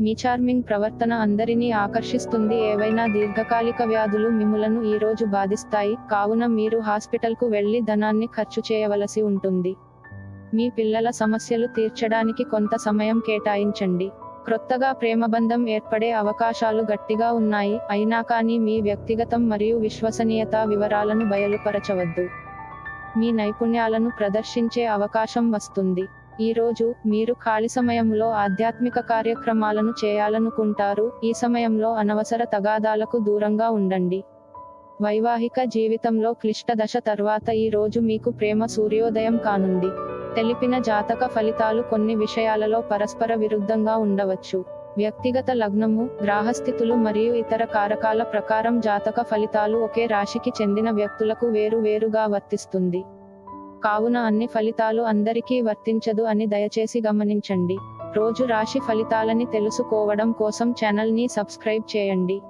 మీ charming ప్రవర్తన అందరినీ ఆకర్షిస్తుంది. ఏవైనా దీర్ఘకాలిక వ్యాధులు మిములను ఈరోజు బాధిస్తాయి. కావున మీరు హాస్పిటల్కు వెళ్ళి ధనాన్ని ఖర్చు చేయవలసి ఉంటుంది. మీ పిల్లల సమస్యలు తీర్చడానికి కొంత సమయం కేటాయించండి. క్రొత్తగా ప్రేమబంధం ఏర్పడే అవకాశాలు గట్టిగా ఉన్నాయి. అయినా కానీ మీ వ్యక్తిగతం మరియు విశ్వసనీయత వివరాలను బయలుపరచవద్దు. మీ నైపుణ్యాలను ప్రదర్శించే అవకాశం వస్తుంది. ఈ రోజు మీరు ఖాళీ సమయంలో ఆధ్యాత్మిక కార్యక్రమాలను చేయాలనుకుంటారు ఈ సమయంలో అనవసర తగాదాలకు దూరంగా ఉండండి. వైవాహిక జీవితంలో క్లిష్ట దశ తర్వాత ఈ రోజు మీకు ప్రేమ సూర్యోదయం కానుంది. తెలిపిన జాతక ఫలితాలు కొన్ని విషయాలలో పరస్పర విరుద్ధంగా ఉండవచ్చు. వ్యక్తిగత లగ్నము గ్రాహస్థితులు మరియు ఇతర కారకాల ప్రకారం జాతక ఫలితాలు ఒకే రాశికి చెందిన వ్యక్తులకు వేరు వేరుగా వర్తిస్తుంది. కావున అన్ని ఫలితాలు అందరికీ వర్తించదు అని దయచేసి గమనించండి. రోజు రాశి ఫలితాలని తెలుసుకోవడం కోసం ఛానల్ని సబ్స్క్రైబ్ చేయండి.